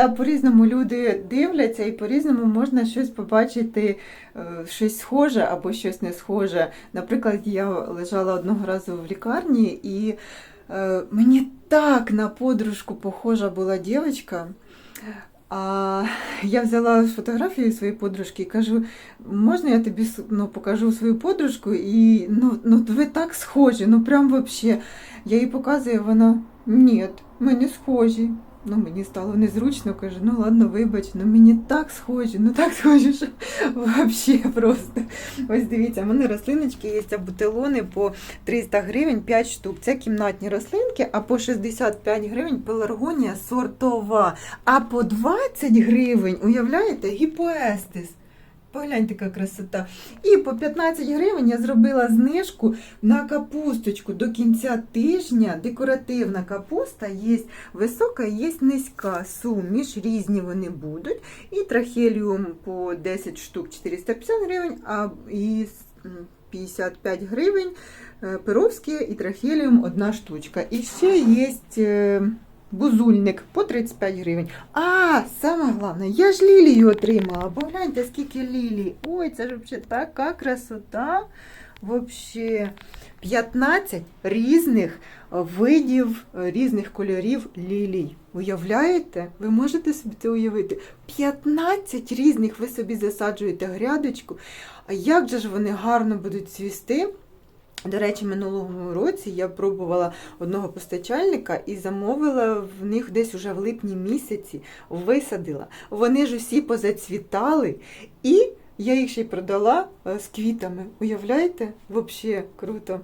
Та по-різному люди дивляться, і по-різному можна щось побачити, е, щось схоже або щось не схоже. Наприклад, я лежала одного разу в лікарні, і е, мені так на подружку похожа була дівчинка. А я взяла фотографію своєї подружки і кажу, можна я тобі ну, покажу свою подружку? І ну, ну ви так схожі, ну прям вообще. Я їй показую, вона ні, ми не схожі. Ну, мені стало незручно, кажу, ну ладно, вибач, ну мені так схожі, ну так схоже, що взагалі просто. Ось дивіться, в мене рослиночки є а бутилони по 300 гривень 5 штук. Це кімнатні рослинки, а по 65 гривень пеларгонія сортова. А по 20 гривень, уявляєте, гіпоестис. Погляньте, яка красота. І по 15 гривень я зробила знижку на капусточку до кінця тижня. Декоративна капуста є висока, є низька. Суміш, різні вони будуть. І трахеліум по 10 штук 450 гривень, а і 55 гривень е, перовські і трахеліум одна штучка. І ще є е, бузульник по 35 гривень. А, саме головне, я ж лілію отримала. Погляньте, скільки лілій. Ой, це ж взагалі така красота. Вообще 15 різних видів, різних кольорів лілій. Уявляєте? Ви можете собі це уявити? 15 різних ви собі засаджуєте грядочку. А як же ж вони гарно будуть цвісти? До речі, минулого році я пробувала одного постачальника і замовила в них десь уже в липні місяці, висадила. Вони ж усі позацвітали, і я їх ще й продала е, з квітами. Уявляєте? Взагалі круто.